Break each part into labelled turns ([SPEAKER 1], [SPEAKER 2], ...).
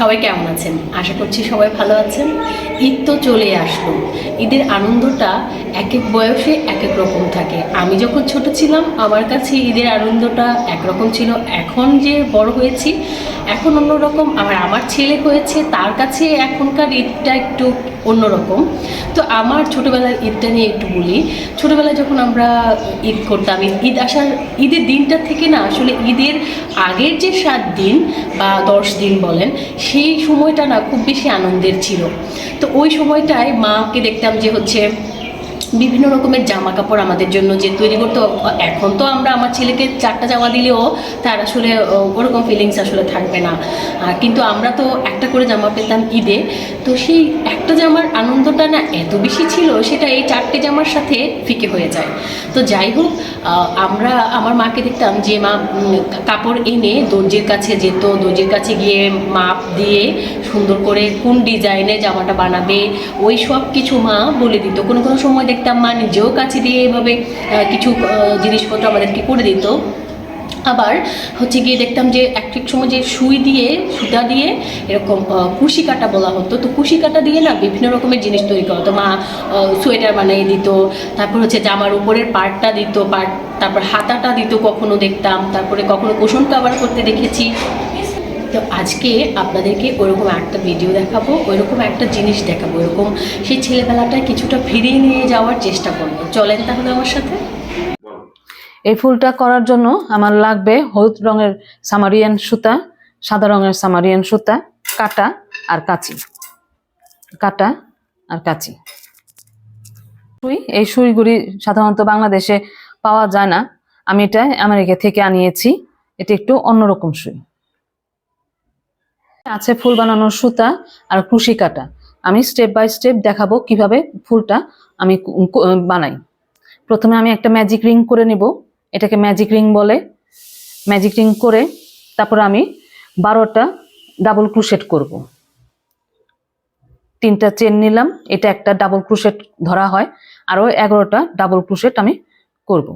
[SPEAKER 1] সবাই কেমন আছেন? আশা করছি সবাই ভালো আছেন। ঈদ তো চলে আসলো। ঈদের আনন্দটা এক এক বয়সে এক এক রকম থাকে। আমি যখন ছোট ছিলাম, আমার কাছে ঈদের আনন্দটা একরকম ছিল। এখন যে বড় হয়েছি এখন অন্যরকম, আবার আমার ছেলে হয়েছে, তার কাছে এখনকার ঈদটা একটু অন্যরকম। তো আমার ছোটোবেলার ঈদটা নিয়ে একটু বলি। ছোটোবেলায় যখন আমরা ঈদ করতাম ঈদ আসার, ঈদের দিনটা থেকে না, আসলে ঈদের আগের যে সাত দিন বা দশ দিন বলেন, সেই সময়টা না খুব বেশি আনন্দের ছিল। তো ওই সময়টায় মাকে দেখতাম যে হচ্ছে বিভিন্ন রকমের জামা কাপড় আমাদের জন্য যে তৈরি করতো। এখন তো আমরা আমার ছেলেকে চারটা জামা দিলেও তার আসলে ওরকম ফিলিংস আসলে থাকবে না। কিন্তু আমরা তো একটা করে জামা পেতাম ঈদে। তো সেই একটা জামার আনন্দটা না এত বেশি ছিল, সেটা এই চারটে জামার সাথে ফিকে হয়ে যায়। তো যাই হোক আমরা, আমার মাকে দেখতাম যে, মা কাপড় এনে দর্জির কাছে যেত। দর্জির কাছে গিয়ে মাপ দিয়ে সুন্দর করে কোন ডিজাইনে জামাটা বানাবে? ওই সব কিছু মা বলে দিত। কোনো কোনো সময় দেখতাম মা নিজেও কাছে দিয়ে এভাবে কিছু জিনিসপত্র আমাদেরকে করে দিত। আবার হচ্ছে গিয়ে দেখতাম যে এক এক সময় যে সুই দিয়ে, সুতা দিয়ে এরকম কুশি কাটা বলা হতো। তো কুশি কাটা দিয়ে না বিভিন্ন রকমের জিনিস তৈরি করা হতো। মা সোয়েটার বানিয়ে দিত, তারপর হচ্ছে জামার উপরের পার্টটা দিত পার্ট তারপর হাতাটা দিত কখনো দেখতাম, তারপরে কখনো কুশন কাভার করতে দেখেছি। তো আজকে আপনাদেরকে ওরকম একটা ভিডিও দেখাবো, ওইরকম একটা জিনিস দেখাবো ওরকম সেই ছেলেবেলাটা কিছুটা ফিরিয়ে নিয়ে যাওয়ার চেষ্টা করব। চলেন তাহলে আমার সাথে।
[SPEAKER 2] এই ফুলটা করার জন্য আমার লাগবে হলুদ রঙের সামারিয়ান সুতা, সাদা রঙের সামারিয়ান সুতা, কাটা আর কাচি। কাটা আর কাচি। সুই, এই সুইগুলি সাধারণত বাংলাদেশে পাওয়া যায় না। আমি এটা আমেরিকা থেকে আনিয়েছি। এটা একটু অন্যরকম সুই। আছে ফুল বানানোর সুতা আর কুশি কাটা। আমি স্টেপ বাই স্টেপ দেখাবো কীভাবে ফুলটা আমি বানাই। প্রথমে আমি একটা ম্যাজিক রিং করে নিব। এটাকে ম্যাজিক রিং বলে। ম্যাজিক রিং করে তারপর আমি বারোটা ডাবল ক্রুশেট করব। তিনটা চেন নিলাম। এটা একটা ডাবল ক্রুশেট ধরা হয়। আরও এগারোটা ডাবল ক্রুশেট আমি করব।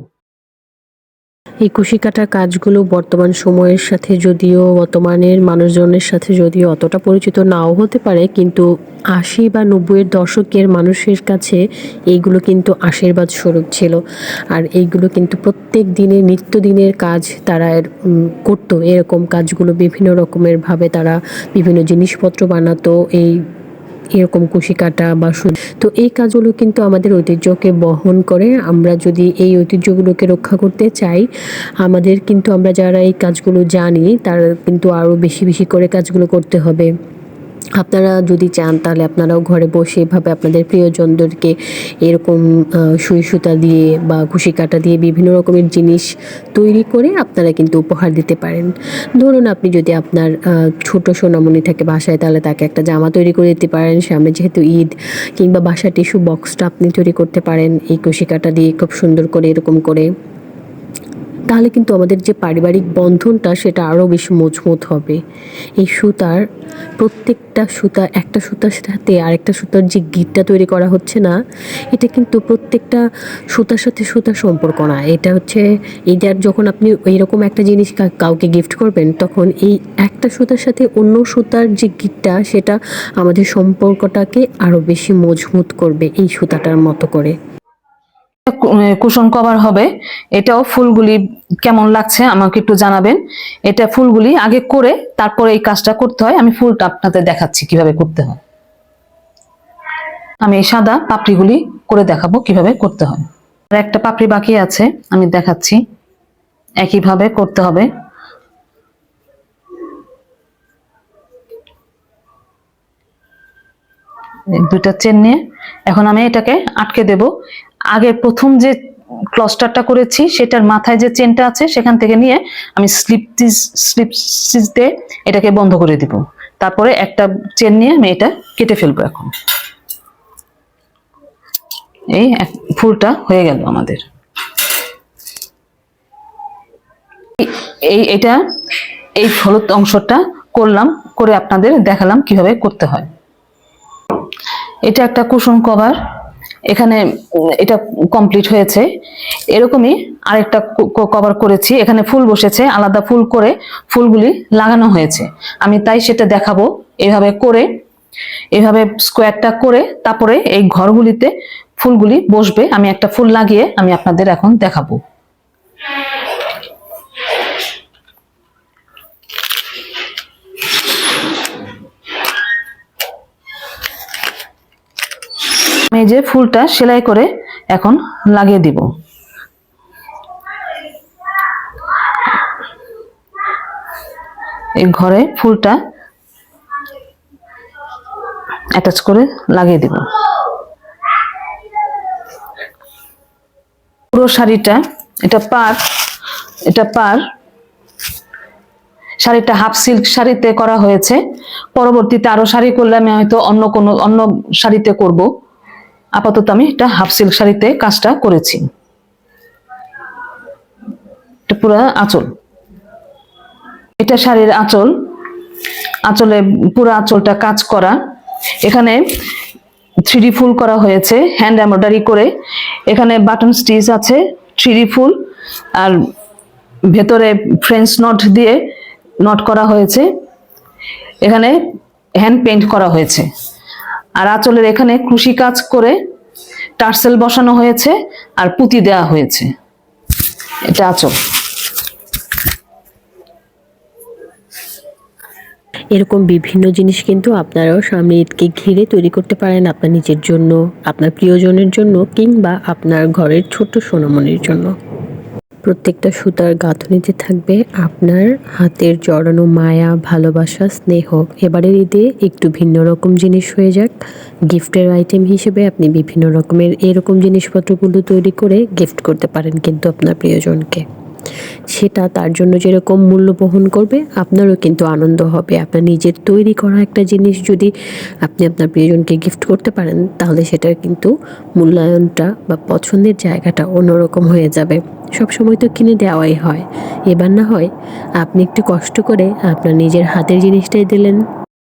[SPEAKER 3] এই কুশি কাটার কাজগুলো বর্তমান সময়ের সাথে যদিও বর্তমানের মানুষজনের সাথে যদিও অতটা পরিচিত নাও হতে পারে, কিন্তু আশি বা নব্বইয়ের দশকের মানুষের কাছে এইগুলো কিন্তু আশীর্বাদ স্বরূপ ছিল। আর এইগুলো কিন্তু প্রত্যেক দিনের নিত্যদিনের কাজ তারা করতো। এরকম কাজগুলো বিভিন্ন রকমের ভাবে তারা বিভিন্ন জিনিসপত্র বানাতো। এই এরকম কুশি কাটা বা তো এই কাজগুলো কিন্তু আমাদের ঐতিহ্যকে বহন করে। আমরা যদি এই ঐতিহ্যগুলোকে রক্ষা করতে চাই, আমাদের কিন্তু আমরা যারা এই কাজগুলো জানি, তারা কিন্তু আরও বেশি বেশি করে কাজগুলো করতে হবে। আপনারা যদি চান, তাহলে আপনারাও ঘরে বসে এভাবে আপনাদের প্রিয়জনদেরকে এরকম সুই সুতা দিয়ে বা ঘুষি কাটা দিয়ে বিভিন্ন রকমের জিনিস তৈরি করে আপনারা কিন্তু উপহার দিতে পারেন। ধরুন আপনি যদি আপনার ছোট সোনামণি থাকে বাসায়, তাহলে তাকে একটা জামা তৈরি করে দিতে পারেন। সামনে যেহেতু ঈদ, কিংবা বাসা টিস্যু বক্সটা আপনি তৈরি করতে পারেন। এই কুশি কাটা দিয়ে খুব সুন্দর করে এরকম করে তাহলে কিন্তু আমাদের যে পারিবারিক বন্ধনটা সেটা আরও বেশি মজবুত হবে। এই সুতার প্রত্যেকটা সুতা, একটা সুতার সাথে আরেকটা সুতার যে গিটটা তৈরি করা হচ্ছে না, এটা কিন্তু প্রত্যেকটা সুতার সাথে সুতার সম্পর্ক না। এটা হচ্ছে এইটার যখন আপনি এইরকম একটা জিনিস কাউকে গিফট করবেন, তখন এই একটা সুতার সাথে অন্য সুতার যে গিটটা, সেটা আমাদের সম্পর্কটাকে আরও বেশি মজবুত করবে এই সুতাটার মতো করে।
[SPEAKER 2] কুশন কভার হবে। এটাও ফুলগুলি কেমন লাগছে আমাকে একটু জানাবেন। এটা ফুলগুলি আগে করে তারপরে এই কাজটা করতে হয়। আমি ফুলটা আপনাদের দেখাচ্ছি কীভাবে করতে হয়। আমি এই সাদা পাপড়িগুলি করে দেখাবো কীভাবে করতে হয়। আর একটা পাপড়ি বাকি আছে, আমি দেখাচ্ছি। একইভাবে করতে হবে। দুইটা চেন নিয়ে। এখন আমি এটাকে আটকে দেব। আগে প্রথম যে ক্লস্টারটা করেছি, সেটার মাথায় যে চেনটা আছে, সেখান থেকে নিয়ে আমি স্লিপ স্লিপ দিয়ে এটাকে বন্ধ করে দিব। তারপরে একটা চেন নিয়ে আমি এটা কেটে ফেলব এখন। এই ফুলটা হয়ে গেল আমাদের। এই- এটা, এই হলুদ অংশটা করলাম, করে আপনাদের দেখালাম কীভাবে করতে হয়। এটা একটা কুশন কভার। এখানে এটা কমপ্লিট হয়েছে। এরকমই আরেকটা কভার করেছি। এখানে ফুল বসেছে, আলাদা ফুল করে ফুলগুলি লাগানো হয়েছে। আমি তাই সেটা দেখাবো। এভাবে করে, এভাবে স্কোয়ারটা করে, তারপরে এই ঘরগুলিতে ফুলগুলি বসবে। আমি একটা ফুল লাগিয়ে আমি আপনাদের এখন দেখাবো। আমি যে ফুলটা সেলাই করে এখন লাগিয়ে দিব। এই ঘরে ফুলটা অ্যাটাচ করে লাগিয়ে দিব। পুরো শাড়িটা, এটা পার এটা পার, শাড়িটা হাফ সিল্ক শাড়িতে করা হয়েছে। পরবর্তীতে আরও শাড়ি করলে আমি হয়তো অন্য কোনো, অন্য শাড়িতে করব। আপাতত আমি এটা হাফ সিল্ক শাড়িতে কাজটা করেছি। এটা পুরো আঁচল। এটা শাড়ির আঁচল। আঁচলে পুরো আঁচলটা কাজ করা। এখানে থ্রিডি ফুল করা হয়েছে হ্যান্ড এমব্রয়ডারি করে। এখানে বাটন স্টিচ আছে থ্রিডি ফুল। আর ভেতরে ফ্রেঞ্চ নট দিয়ে নট করা হয়েছে। এখানে হ্যান্ড পেইন্ট করা হয়েছে। আর আঁচলের এখানে কৃষি কাজ করে টার্সেল বসানো হয়েছে আর পুঁতি দেওয়া হয়েছে। এটা আঁচল।
[SPEAKER 3] এরকম বিভিন্ন জিনিস কিন্তু আপনারাও সামনে ঈদকে ঘিরে তৈরি করতে পারেন আপনার নিজের জন্য, আপনার প্রিয়জনের জন্য কিংবা আপনার ঘরের ছোট্ট সোনামনির জন্য। প্রত্যেকটা সুতার গাঁথনিতে থাকবে আপনার হাতের জড়ানো মায়া, ভালোবাসা, স্নেহ। এবারের ঈদে একটু ভিন্ন রকম জিনিস হয়ে যাক। গিফটের আইটেম হিসেবে আপনি বিভিন্ন রকমের এরকম জিনিসপত্রগুলো তৈরি করে গিফট করতে পারেন কিন্তু আপনার প্রিয়জনকে। সেটা তার জন্য যেরকম মূল্য বহন করবে, আপনারও কিন্তু আনন্দ হবে। আপনার নিজের তৈরি করা একটা জিনিস যদি আপনি আপনার প্রিয়জনকে গিফট করতে পারেন, তাহলে সেটার কিন্তু মূল্যায়নটা বা পছন্দের জায়গাটা অন্যরকম হয়ে যাবে। সব সময় তো কিনে দেওয়াই হয়। এবার না হয় আপনি একটু কষ্ট করে আপনার নিজের হাতের জিনিসটাই দিলেন